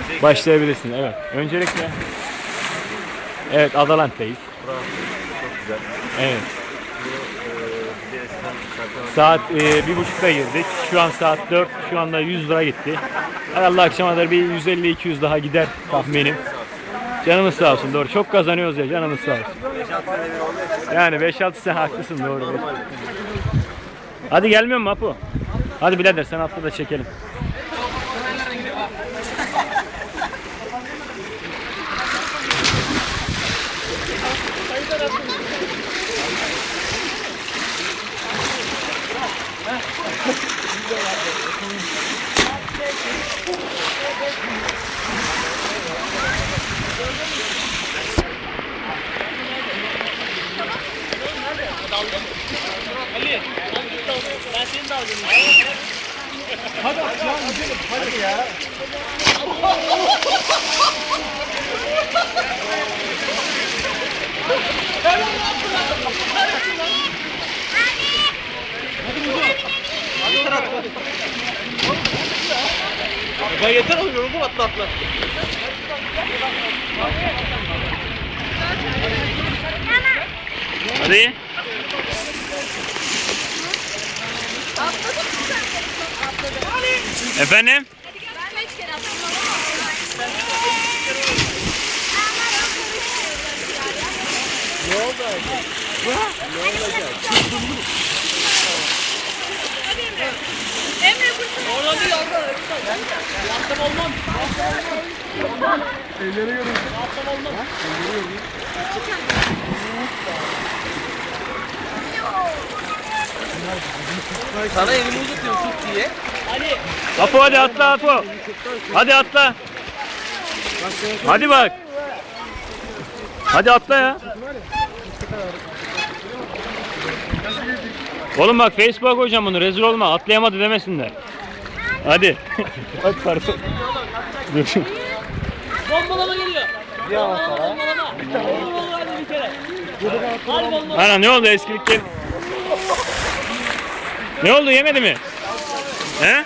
Öncelikle Başlayabilirsin. Evet. Öncelikle Evet, Adalant'tayız. güzel. Evet. Saat e, bir buçukta girdik. Şu an saat 4. Şu anda 100 lira gitti. Allah akşama kadar bir 150-200 daha gider tahminim. Canımız sağ olsun doğru. Çok kazanıyoruz ya canımız sağ olsun. 5-6 sene bir olduğu için Yani 5-6 sen haklısın doğru. Hadi gelmiyor mu Apo? Hadi birader sen atla da çekelim. Ya yeter oğlum yoruldum atla atla. Hadi. Efendim? Ben beş kere attım. Emre bu Oradan değil oradan. Yapsam olmam. Sana elimi uzatıyorum tut diye. Ali. Apo hadi atla Apo. Hadi atla. Hadi bak. Hadi atla ya. Oğlum bak Facebook'a koyacağım bunu rezil olma atlayamadı demesinler. Hadi. Hadi pardon. Dur. Bombalama geliyor. Bombalama bombalama. Bombalama hadi bir kere. Hadi bombalama. Ana ne oldu eskilik gel. Ne oldu yemedi mi? হ্যাঁ